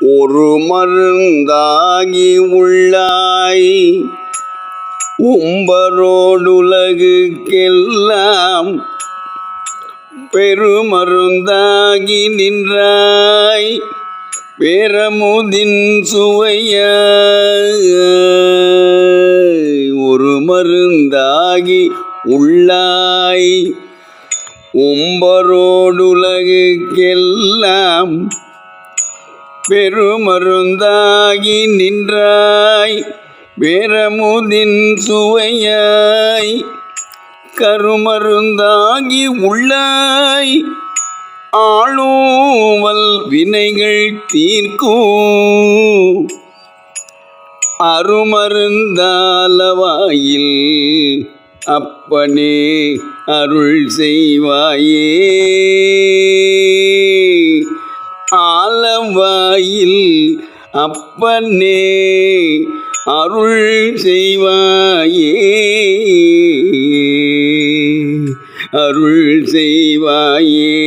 ஒரு மருந்தாகி உள்ளாய். உம்பரோடுலகுக்கெல்லாம் பெருமருந்தாகி நின்றாய். பேரமுதின் சுவையாய். ஒரு மருந்தாகி உள்ளாய். உம்பரோடுலகுக்கெல்லாம் பெருமருந்தாகி நின்றாய் வேரமுதின் சுவையாய் கருமருந்தாகி உள்ளாய் ஆளோவல் வினைகள் தீர்க்கும் அருமருந்தாலவாயில் அப்பனே அருள் செய்வாயே. அறவாயில் அப்பனே அருள் செய்வாயே. அருள் செய்வாயே.